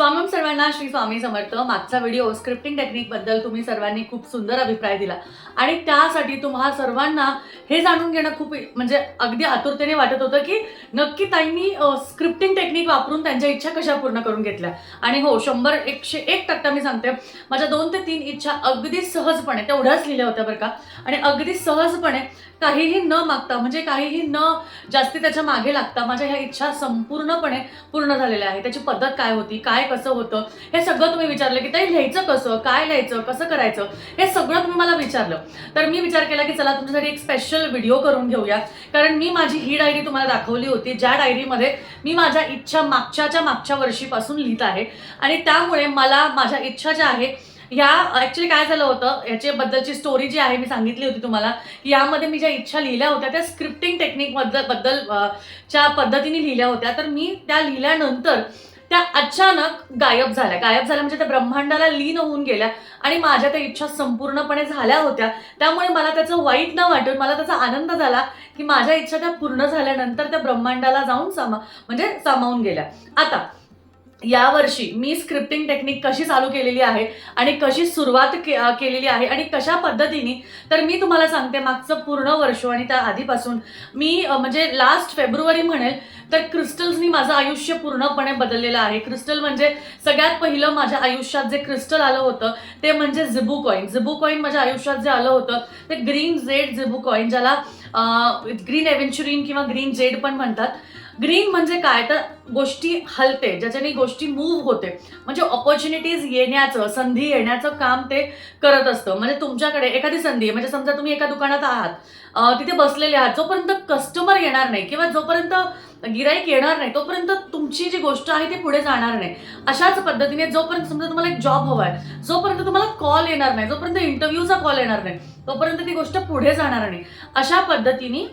स्वामी सर्वांना श्री स्वामी समर्थ. मागचा video scripting टेक्निकबद्दल तुम्ही सर्वांनी खूप सुंदर अभिप्राय दिला. आणि त्यासाठी तुम्हा सर्वांना हे जाणून घेणं खूप म्हणजे अगदी आतुरतेने वाटत होतं की नक्की त्यांनी स्क्रिप्टिंग टेक्निक वापरून त्यांच्या इच्छा कशा पूर्ण करून घेतल्या. आणि हो शंभर एकशे एक टक्का मी सांगते. माझ्या दोन ते तीन इच्छा अगदी सहजपणे तेवढ्याच लिहिल्या होत्या बरं का. आणि अगदी सहजपणे काहीही न मागता म्हणजे काहीही न जास्ती त्याच्यामागे लागता माझ्या ह्या इच्छा संपूर्णपणे पूर्ण झालेल्या आहे त्याची पद्धत काय होती? काय कसं होतं? हे सगळं तुम्ही विचारलं की ताई लिहायचं कसं? काय लिहायचं? कसं करायचं? हे सगळं तुम्ही मला विचारलं. तर मी विचार केला की चला तुमच्यासाठी एक स्पेशल व्हिडिओ करून घेऊया. कारण मी माझी ही डायरी तुम्हाला दाखवली होती. ज्या डायरीमध्ये मी माझ्या इच्छा मागच्याच्या मागच्या वर्षीपासून लिहित आहे. आणि त्यामुळे मला माझ्या इच्छा ज्या आहे ह्या ॲक्च्युली काय झालं होतं? याच्याबद्दलची स्टोरी जी आहे मी सांगितली होती तुम्हाला की यामध्ये मी ज्या इच्छा लिहिल्या होत्या त्या स्क्रिप्टिंग टेक्निकबद्दल बद्दल च्या पद्धतीने लिहिल्या होत्या. तर मी त्या लिहिल्यानंतर त्या अचानक गायब झाल्या. गायब झाल्या म्हणजे त्या ब्रह्मांडाला लीन होऊन गेल्या आणि माझ्या त्या इच्छा संपूर्णपणे झाल्या होत्या. त्यामुळे मला त्याचं वाईट न वाटून मला त्याचा आनंद झाला की माझ्या इच्छा त्या पूर्ण झाल्यानंतर त्या ब्रह्मांडाला जाऊन सामा म्हणजे सामावून गेल्या. आता यावर्षी मी स्क्रिप्टिंग टेक्निक कशी चालू केलेली आहे आणि कशी सुरुवात के केलेली आहे आणि कशा पद्धतीने तर मी तुम्हाला सांगते मागचं पूर्ण वर्ष आणि त्या आधीपासून. मी म्हणजे लास्ट फेब्रुवारी म्हणेल तर क्रिस्टल्सनी माझं आयुष्य पूर्णपणे बदललेलं आहे. क्रिस्टल म्हणजे सगळ्यात पहिलं माझ्या आयुष्यात जे क्रिस्टल आलं होतं ते म्हणजे झिबू कॉईन झिबू कॉईन माझ्या आयुष्यात जे आलं होतं ते ग्रीन झेड झिबू कॉईन ज्याला ग्रीन एव्हेंचुरिन किंवा ग्रीन जेड पण म्हणतात. ग्रीन म्हणजे काय? तर गोष्टी हलते ज्याच्याने गोष्टी मूव्ह होते. म्हणजे ऑपॉर्च्युनिटीज येण्याचं संधी येण्याचं काम ते करत असतं. म्हणजे तुमच्याकडे एखादी संधी आहे, म्हणजे समजा तुम्ही एका दुकानात आहात तिथे बसलेले आहात जोपर्यंत कस्टमर येणार नाही किंवा जोपर्यंत गिराईक येणार नाही तोपर्यंत तुमची जी गोष्ट आहे ती पुढे जाणार नाही. अशाच पद्धतीने जोपर्यंत समजा तुम्हाला एक जॉब हवा आहे जोपर्यंत तुम्हाला कॉल येणार नाही जोपर्यंत इंटरव्ह्यूचा कॉल येणार नाही तोपर्यंत ती गोष्ट पुढे जाणार नाही. अशा पद्धतीने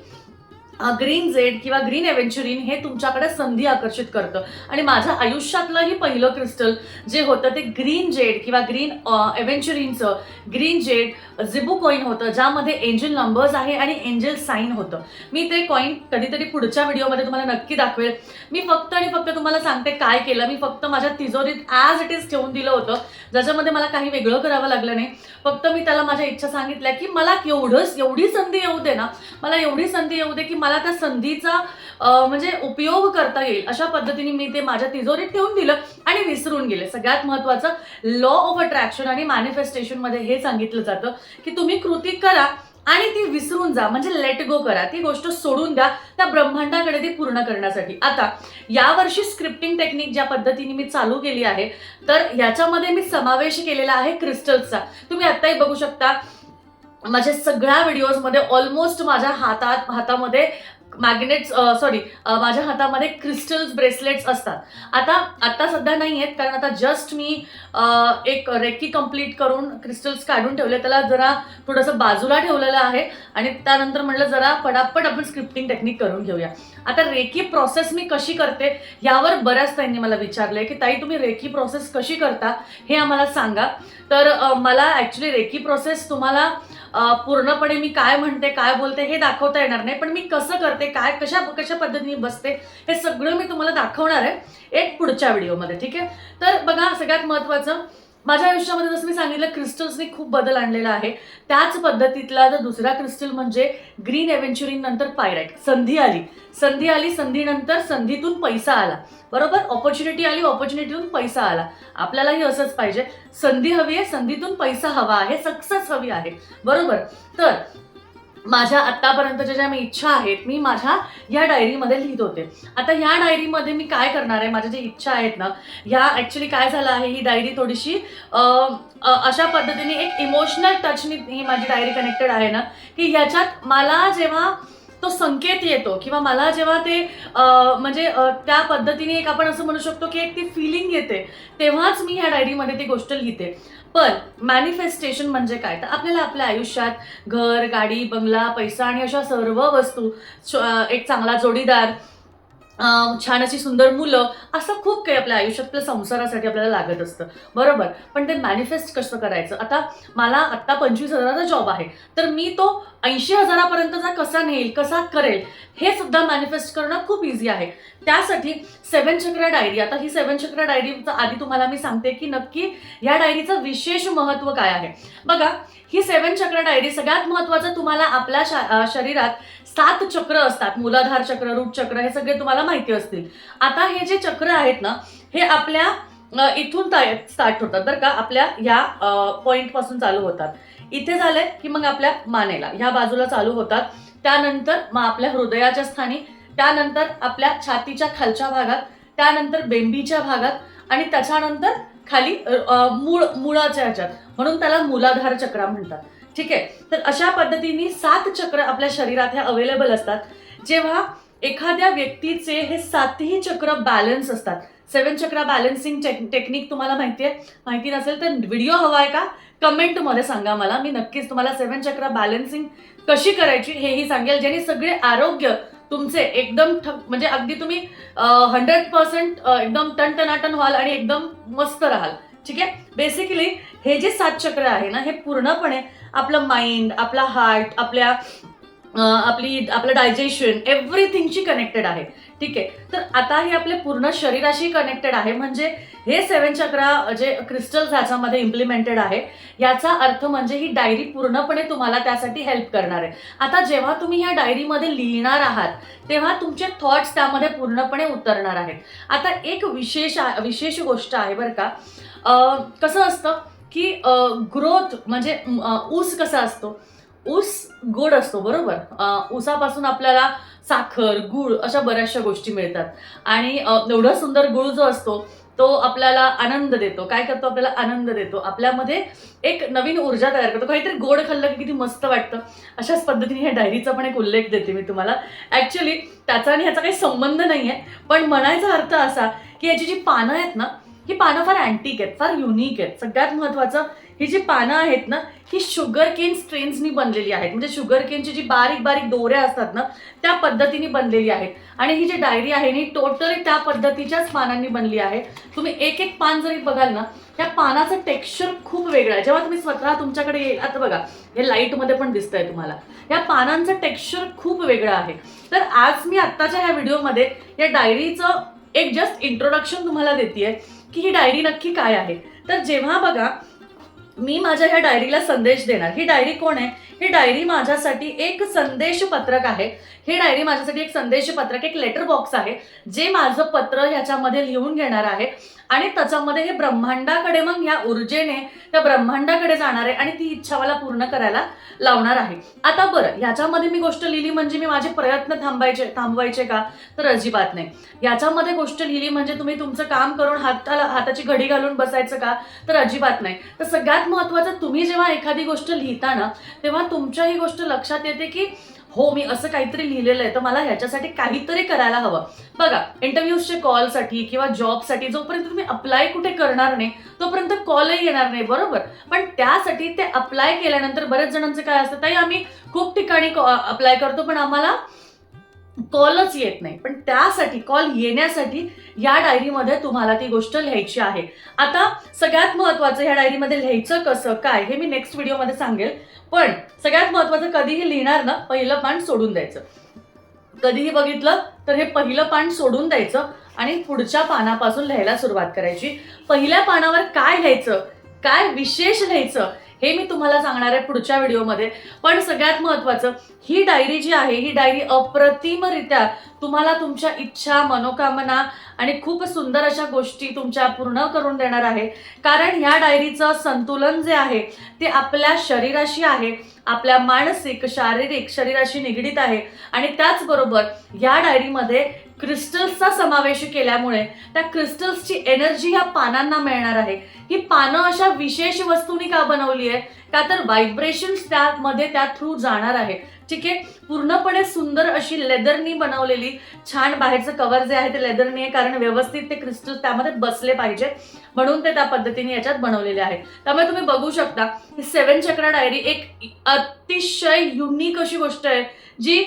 ग्रीन झेड किंवा ग्रीन एव्हेंचुरिन हे तुमच्याकडे संधी आकर्षित करतं. आणि माझ्या आयुष्यातलंही पहिलं क्रिस्टल जे होतं ते ग्रीन जेड किंवा ग्रीन एव्हेंचुरिनचं ग्रीन जेड झिबू कॉईन होतं ज्यामध्ये एंजल नंबर्स आहे आणि एंजल साईन होतं. मी ते कॉईन कधीतरी पुढच्या व्हिडिओमध्ये तुम्हाला नक्की दाखवेल. मी फक्त आणि फक्त तुम्हाला सांगते काय केलं. मी फक्त माझ्या तिजोरीत ॲज इट इज ठेवून दिलं होतं. ज्याच्यामध्ये मला काही वेगळं करावं लागलं नाही. फक्त मी त्याला माझ्या इच्छा सांगितल्या की मला एवढंच एवढी संधी येऊ दे ना. मला एवढी संधी येऊ दे की मला त्या संधीचा म्हणजे उपयोग करता येईल अशा पद्धतीने मी ते माझ्या तिजोरीत ठेवून दिलं आणि विसरून गेले. सगळ्यात महत्त्वाचं लॉ ऑफ अट्रॅक्शन आणि मॅनिफेस्टेशनमध्ये हे सांगितलं जातं की तुम्ही कृती करा आणि ती विसरून जा म्हणजे लेट गो करा. ती गोष्ट सोडून द्या त्या ब्रह्मांडाकडे ती पूर्ण करण्यासाठी. आता यावर्षी स्क्रिप्टिंग टेक्निक ज्या पद्धतीने मी चालू केली आहे तर याच्यामध्ये मी समावेश केलेला आहे क्रिस्टल्सचा तुम्ही आत्ताही बघू शकता माझ्या सगळ्या व्हिडिओजमध्ये ऑलमोस्ट माझ्या हातात हातामध्ये मॅग्नेट्स सॉरी माझ्या हातामध्ये क्रिस्टल्स ब्रेसलेट्स असतात. आता आत्ता सध्या नाही आहेत कारण आता जस्ट मी एक रेकी कंप्लीट करून क्रिस्टल्स काढून ठेवले त्याला जरा थोडंसं बाजूला ठेवलेलं आहे आणि त्यानंतर म्हटलं जरा पटापट आपण स्क्रिप्टिंग टेक्निक करून घेऊया. आता रेकी प्रोसेस मी कशी करते यावर बऱ्याच ताईंनी मला विचारलंय की ताई तुम्ही रेकी प्रोसेस कशी करता? हे आम्हाला सांगा. तर मला ॲक्च्युली रेकी प्रोसेस तुम्हाला पूर्णपणे मी काय म्हणते काय बोलते हे दाखवता येणार नाही पण मी कसं करते काय कशा कशा पद्धतीने बसते हे सगळं मी तुम्हाला दाखवणार आहे एक पुढच्या व्हिडिओमध्ये ठीक आहे? तर बघा सगळ्यात महत्त्वाचं माझ्या आयुष्यामध्ये जसं मी सांगितलं क्रिस्टल्सनी खूप बदल आणलेला आहे. त्याच पद्धतीतला जर दुसरा क्रिस्टल म्हणजे ग्रीन एव्हेंच्युरिंग नंतर पायराईट संधी आली. संधी आली संधीनंतर संधीतून पैसा आला. बरोबर? ऑपॉर्च्युनिटी आली ऑपॉर्च्युनिटीतून पैसा आला. आपल्यालाही असंच पाहिजे. संधी हवी आहे संधीतून पैसा हवा आहे सक्सेस हवी आहे. बरोबर? तर माझ्या आत्तापर्यंतच्या ज्या मी इच्छा आहेत मी माझ्या या डायरीमध्ये लिहित होते. आता ह्या डायरीमध्ये मी काय करणार आहे माझ्या ज्या इच्छा आहेत ना ह्या ॲक्च्युली काय झालं आहे ही डायरी थोडीशी अशा पद्धतीने एक इमोशनल टचनी ही माझी डायरी कनेक्टेड आहे ना की ह्याच्यात मला जेव्हा तो संकेत येतो किंवा मला जेव्हा ते म्हणजे त्या पद्धतीने एक आपण असं म्हणू शकतो की एक ती फिलिंग येते तेव्हाच मी ह्या डायरीमध्ये ती गोष्ट लिहिते. पण मॅनिफेस्टेशन म्हणजे काय? तर आपल्याला आपल्या आयुष्यात घर गाडी बंगला पैसा आणि अशा सर्व वस्तू एक चांगला जोडीदार छान अशी सुंदर मुलं असं खूप काही आपल्या आयुष्यात आपल्या संसारासाठी आपल्याला लागत असतं. बरोबर? पण ते मॅनिफेस्ट कसं करायचं? आता मला आत्ता पंचवीस हजाराचा जॉब आहे. तर मी तो ऐंशी हजारापर्यंतचा कसा नेईल कसा करेल हे सुद्धा मॅनिफेस्ट करणं खूप इझी आहे. त्यासाठी सेवन चक्र डायरी आता ही सेवन चक्र डायरीचं आधी तुम्हाला मी सांगते की नक्की या डायरीचं विशेष महत्त्व काय आहे. बघा ही सेवन चक्र डायरी सगळ्यात महत्त्वाचं तुम्हाला आपल्या शा- शरीरात सात चक्र असतात. मूलाधार चक्र रूट चक्र हे सगळे तुम्हाला माहिती असतील. आता हे जे चक्र आहेत ना हे आपल्या इथून स्टार्ट होतात बरं का. आपल्या ह्या पॉईंटपासून चालू होतात. इथे झाले की मग आपल्या मानेला. ह्या बाजूला चालू होतात. त्यानंतर मग आपल्या हृदयाच्या स्थानी त्यानंतर आपल्या छातीच्या खालच्या भागात त्यानंतर बेंबीच्या भागात आणि त्याच्यानंतर खाली मूळ मुळाच्या ह्याच्यात. म्हणून त्याला मूलाधार चक्र म्हणतात. ठीक आहे? तर अशा पद्धतीने सात चक्र आपल्या शरीरात हे अवेलेबल असतात. जेव्हा एखाद्या व्यक्तीचे हे सातही चक्र बॅलन्स असतात. सेवन चक्र बॅलन्सिंग टेक्निक तुम्हाला माहिती आहे. माहिती नसेल तर व्हिडिओ हवा आहे का? कमेंटमध्ये सांगा मला. मी नक्कीच तुम्हाला सेवन चक्र बॅलन्सिंग कशी करायची हेही सांगेल ज्याने सगळे आरोग्य तुमचे एकदम ठक म्हणजे अगदी तुम्ही हंड्रेड पर्सेंट एकदम टनटनाटन व्हाल आणि एकदम मस्त राहाल. ठीक आहे? बेसिकली हे जे सात चक्र आहे ना हे पूर्णपणे आपलं माइंड आपला हार्ट आपल्या आपली आपलं डायजेशन एव्हरीथिंगशी कनेक्टेड आहे. ठीक आहे? तर आता हे आपले पूर्ण शरीराशी कनेक्टेड आहे. म्हणजे हे सेवन चक्र जे क्रिस्टल्स ह्याच्यामध्ये इम्प्लिमेंटेड आहे याचा अर्थ म्हणजे ही डायरी पूर्णपणे तुम्हाला त्यासाठी हेल्प करणार आहे. आता जेव्हा तुम्ही ह्या डायरीमध्ये लिहिणार आहात तेव्हा तुमचे थॉट्स त्यामध्ये पूर्णपणे उतरणार आहेत. आता एक विशेष विशेष गोष्ट आहे बरं का. कसं असतं? की ग्रोथ म्हणजे ऊस कसा असतो? ऊस गोड असतो बरोबर? ऊसापासून आपल्याला साखर गुळ अशा बऱ्याचशा गोष्टी मिळतात. आणि एवढा सुंदर गुळ जो असतो तो आपल्याला आनंद देतो. काय करतो? आपल्याला आनंद देतो. आपल्यामध्ये एक नवीन ऊर्जा तयार करतो. काहीतरी गोड खाल्लं की किती मस्त वाटतं. अशाच पद्धतीने ह्या डायरीचा पण एक उल्लेख देते मी तुम्हाला. ॲक्च्युली त्याचा आणि ह्याचा काही संबंध नाही आहे पण म्हणायचा अर्थ असा की याची जी पानं आहेत ना ही पानं फार अँटिक आहेत फार युनिक आहेत. सगळ्यात महत्त्वाचं ही जी पानं आहेत ना ही शुगर केन स्ट्रेन्सनी बनलेली आहेत. म्हणजे शुगर केनची जी बारीक बारीक दोऱ्या असतात ना त्या पद्धतीने बनलेली आहेत. आणि ही जी डायरी आहे ही टोटली त्या पद्धतीच्याच पानांनी बनली आहे. तुम्ही एक एक पान जरी बघाल ना त्या पानाचं टेक्स्चर खूप वेगळं आहे. जेव्हा तुम्ही स्वतः तुमच्याकडे येईल आता बघा हे लाईटमध्ये पण दिसतंय तुम्हाला. या पानांचं टेक्स्चर खूप वेगळं आहे. तर आज मी आत्ताच्या ह्या व्हिडिओमध्ये या डायरीचं एक जस्ट इंट्रोडक्शन तुम्हाला देते की ही डायरी नक्की काय आहे? तर जेव्हा बघा मी माझ्या ह्या डायरीला संदेश देणार. ही डायरी कोण आहे? ही डायरी माझ्यासाठी एक संदेश पत्रक आहे. ही डायरी माझ्यासाठी एक संदेश पत्रक एक लेटर बॉक्स आहे जे माझं पत्र ह्याच्यामध्ये लिहून घेणार आहे. आणि त्याच्यामध्ये हे ब्रह्मांडाकडे मग ह्या ऊर्जेने त्या ब्रह्मांडाकडे जाणार आहे आणि ती इच्छा मला पूर्ण करायला लावणार आहे. आता बरं ह्याच्यामध्ये मी गोष्ट लिहिली म्हणजे मी माझे प्रयत्न थांबायचे थांबवायचे का? तर अजिबात नाही. याच्यामध्ये गोष्ट लिहिली म्हणजे तुम्ही तुमचं काम करून हाताला हाताची घडी घालून बसायचं का? तर अजिबात नाही. तर सगळ्यात महत्त्वाचं तुम्ही जेव्हा एखादी गोष्ट लिहिता ना तेव्हा तुमच्या ही गोष्ट लक्षात येते की हो मी असं काहीतरी लिहिलेलं आहे तर मला ह्याच्यासाठी काहीतरी करायला हवं. बघा इंटरव्ह्यूजचे कॉलसाठी किंवा जॉबसाठी जोपर्यंत तुम्ही अप्लाय कुठे करणार नाही तोपर्यंत कॉलही येणार नाही बरोबर? पण त्यासाठी ते अप्लाय केल्यानंतर बरेच जणांचं काय असतं ताई आम्ही खूप ठिकाणी अप्लाय करतो पण आम्हाला कॉलच येत नाही. पण त्यासाठी कॉल येण्यासाठी या डायरीमध्ये तुम्हाला ती गोष्ट लिहायची आहे. आता सगळ्यात महत्त्वाचं ह्या डायरीमध्ये लिहायचं कसं काय हे मी नेक्स्ट व्हिडिओमध्ये सांगेल. पण सगळ्यात महत्त्वाचं कधीही लिहिणार ना पहिलं पान सोडून द्यायचं. कधीही बघितलं तर हे पहिलं पान सोडून द्यायचं आणि पुढच्या पानापासून लिहायला सुरुवात करायची. पहिल्या पानावर काय लिहायचं काय विशेष लिहायचं हे मी तुम्हाला सांगणार आहे पुढच्या व्हिडिओमध्ये. पण सगळ्यात महत्त्वाचं ही डायरी जी आहे ही डायरी अप्रतिमरित्या तुम्हाला तुमच्या इच्छा मनोकामना आणि खूप सुंदर अशा गोष्टी तुमच्या पूर्ण करून देणार आहे. कारण ह्या डायरीचं संतुलन जे आहे ते आपल्या शरीराशी आहे आपल्या मानसिक शारीरिक शरीराशी निगडीत आहे. आणि त्याचबरोबर ह्या डायरीमध्ये क्रिस्टल्सचा समावेश केल्यामुळे त्या क्रिस्टल्सची एनर्जी ह्या पानांना मिळणार आहे. ही पानं अशा विशेष वस्तूंनी का बनवली आहे? का तर व्हायब्रेशन्स त्यामध्ये त्या थ्रू जाणार आहे. ठीक आहे? पूर्णपणे सुंदर अशी लेदरनी बनवलेली छान बाहेरचं कवर जे आहे ते लेदरनी आहे कारण व्यवस्थित ते क्रिस्टल त्यामध्ये बसले पाहिजे. म्हणून ते त्या पद्धतीने याच्यात बनवलेले आहे. त्यामुळे तुम्ही बघू शकता ही सेवन चक्र डायरी एक अतिशय युनिक अशी गोष्ट आहे जी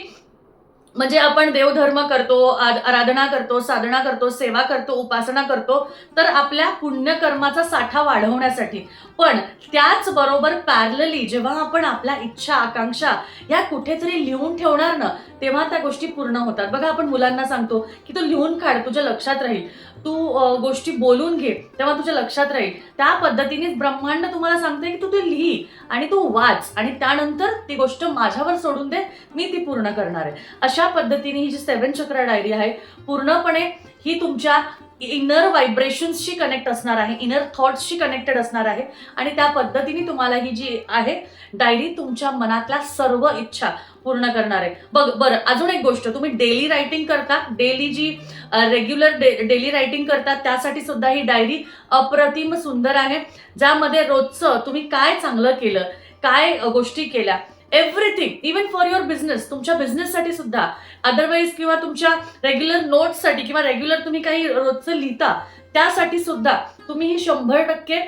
म्हणजे आपण देवधर्म करतो आराधना करतो साधना करतो सेवा करतो उपासना करतो तर आपल्या पुण्यकर्माचा साठा वाढवण्यासाठी. पण त्याचबरोबर पॅरलली जेव्हा आपण आपल्या इच्छा आकांक्षा या कुठेतरी लिहून ठेवणार ना तेव्हा त्या गोष्टी पूर्ण होतात. बघा आपण मुलांना सांगतो की तू लिहून काढ तुझ्या लक्षात राहील. तू गोष्टी बोलून घे तेव्हा तुझ्या लक्षात राहील. त्या पद्धतीनेच ब्रह्मांड तुम्हाला सांगते की तू ते लिही आणि तू वाच आणि त्यानंतर ती गोष्ट माझ्यावर सोडून दे मी ती पूर्ण करणार आहे. अशा पद्धतीने ही जी सेवन चक्र डायरी आहे पूर्णपणे ही तुमच्या इनर व्हायब्रेशन्सशी कनेक्ट असणार आहे इनर थॉट्सशी कनेक्टेड असणार आहे. आणि त्या पद्धतीने तुम्हाला ही जी आहे डायरी तुमच्या मनातल्या सर्व इच्छा पूर्ण करणार आहे. बघ बरं अजून एक गोष्ट तुम्ही डेली रायटिंग करता डेली जी रेग्युलर डे डेली रायटिंग करतात त्यासाठी सुद्धा ही डायरी अप्रतिम सुंदर आहे. ज्यामध्ये रोजचं तुम्ही काय चांगलं केलं काय गोष्टी केल्या everything even for your business तुमच्या बिझनेससाठी सुद्धा. अदरवाईज किंवा तुमच्या रेग्युलर नोट्ससाठी किंवा रेग्युलर तुम्ही काही रोजचं लिहिता त्यासाठी सुद्धा तुम्ही ही शंभर टक्के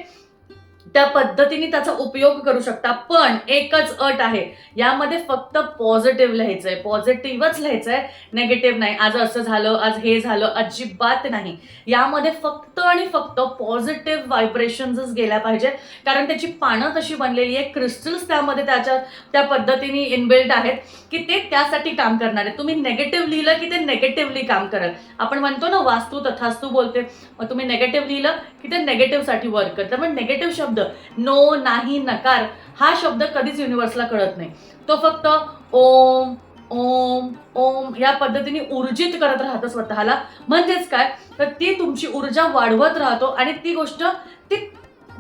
त्या पद्धतीने त्याचा उपयोग करू शकता. पण एकच अट आहे. यामध्ये फक्त पॉझिटिव्ह लिहायचंय. पॉझिटिव्हच लिहायचंय. नेगेटिव्ह नाही. आज असं झालं आज हे झालं अजिबात नाही. यामध्ये फक्त आणि फक्त पॉझिटिव्ह व्हायब्रेशन्सच गेल्या पाहिजेत कारण त्याची पानं तशी बनलेली आहे क्रिस्टल्स त्यामध्ये त्याच्या त्या पद्धतीने इनबिल्ट आहेत की ते त्यासाठी काम करणार. आहे तुम्ही नेगेटिव्ह लिहिलं की ते नेगेटिव्हली काम करेल. आपण म्हणतो ना वास्तू तथास्तू बोलते. मग तुम्ही नेगेटिव्ह लिहिलं की ते नेगेटिव्हसाठी वर्क करतं. पण नेगेटिव्ह शब्द नो नाही नकार. हा शब्द कधीच युनिव्हर्सला कळत नाही. तो फक्त ओम ओम ओम या पद्धतीने ऊर्जित करत राहतं स्वतःला. म्हणजेच काय? तर ती तुमची ऊर्जा वाढवत राहतो आणि ती गोष्ट ती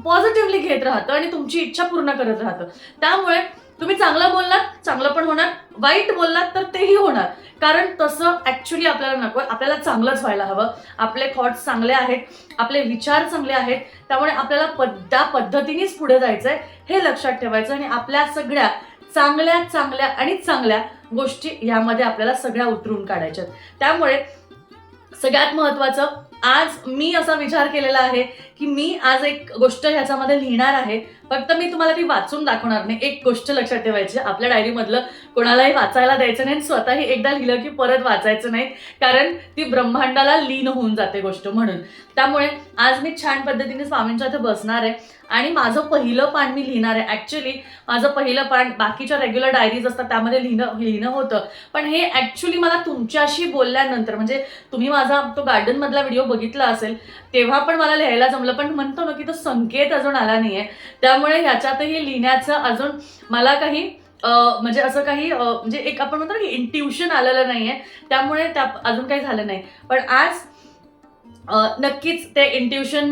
पॉझिटिव्हली घेत राहतं आणि तुमची इच्छा पूर्ण करत राहतं. त्यामुळे तुम्ही चांगलं बोललात चांगलं पण होणार वाईट बोललात तर तेही होणार. कारण तसं ऍक्च्युली आपल्याला नको आपल्याला चांगलंच व्हायला हवं. आपले थॉट्स चांगले आहेत आपले विचार चांगले आहेत त्यामुळे आपल्याला पद्धा पद्धतीनेच पुढे जायचंय हे लक्षात ठेवायचं आणि आपल्या सगळ्या चांगल्या चांगल्या आणि चांगल्या गोष्टी यामध्ये आपल्याला सगळ्या उतरून काढायच्यात. त्यामुळे सगळ्यात महत्वाचं आज मी असा विचार केलेला आहे की मी आज एक गोष्ट ह्याच्यामध्ये लिहिणार आहे फक्त मी तुम्हाला ती वाचून दाखवणार नाही. एक गोष्ट लक्षात ठेवायची. आपल्या डायरीमधलं कोणालाही वाचायला द्यायचं नाही आणि स्वतःही एकदा लिहिलं की परत वाचायचं नाही. कारण ती ब्रह्मांडाला लीन होऊन जाते गोष्ट म्हणून. त्यामुळे आज मी छान पद्धतीने स्वामींच्या इथे बसणार आहे. आणि माझं पहिलं पान मी लिहिणार आहे. ॲक्च्युली माझं पहिलं पान बाकीच्या रेग्युलर डायरीज असतात त्यामध्ये लिहिणं लिहिणं होतं. पण हे ॲक्च्युली मला तुमच्याशी बोलल्यानंतर म्हणजे तुम्ही माझा तो गार्डनमधला व्हिडिओ बघितला असेल तेव्हा पण मला लिहायला जमलं. पण म्हणतो ना की तो संकेत अजून आला नाही आहे त्यामुळे ह्याच्यातही लिहिण्याचं अजून मला काही म्हणजे असं काही म्हणजे एक आपण म्हणतो ना की इंट्युशन आलेलं नाही आहे त्यामुळे त्या अजून काही झालं नाही. पण आज नक्कीच ते इंट्युशन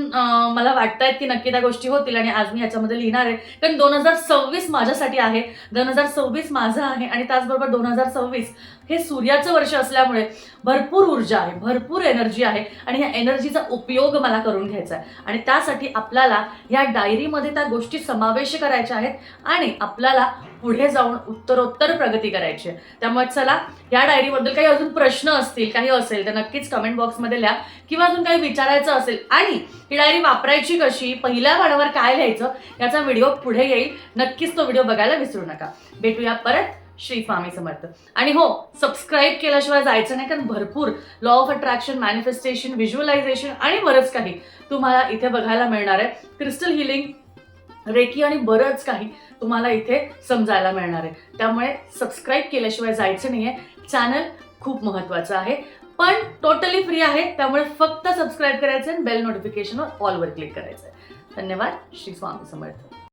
मला वाटतंय की नक्की त्या गोष्टी होतील आणि आज मी याच्यामध्ये लिहिणार आहे. कारण दोन हजार सव्वीस माझ्यासाठी आहे. दोन हजार सव्वीस माझं आहे आणि त्याचबरोबर दोन हजार सव्वीस हे सूर्याचं वर्ष असल्यामुळे भरपूर ऊर्जा आहे भरपूर एनर्जी आहे आणि ह्या एनर्जीचा उपयोग मला करून घ्यायचा आहे. आणि त्यासाठी आपल्याला या डायरीमध्ये त्या गोष्टी समावेश करायच्या आहेत आणि आपल्याला पुढे जाऊन उत्तरोत्तर प्रगती करायची आहे. त्यामुळे चला या डायरीबद्दल काही अजून प्रश्न असतील काही असेल तर नक्कीच कमेंट बॉक्समध्ये लिहा. किंवा अजून काही विचारायचं असेल आणि ही डायरी वापरायची कशी पहिल्या पानावर काय लिहायचं याचा व्हिडिओ पुढे येईल. नक्कीच तो व्हिडिओ बघायला विसरू नका. भेटूया परत. श्री स्वामी समर्थ आणि हो सबस्क्राईब केल्याशिवाय जायचं नाही कारण भरपूर law of attraction manifestation visualisation आणि बरंच काही तुम्हाला इथे बघायला मिळणार आहे. क्रिस्टल हिलिंग रेकी आणि बरंच काही तुम्हाला इथे समजायला मिळणार आहे. त्यामुळे सबस्क्राईब केल्याशिवाय जायचं नाही आहे चॅनल खूप महत्त्वाचं आहे. पण टोटली फ्री आहे त्यामुळे फक्त सबस्क्राईब करायचं आणि बेल नोटिफिकेशनवर ऑलवर क्लिक करायचं आहे. धन्यवाद. श्री स्वामी समर्थ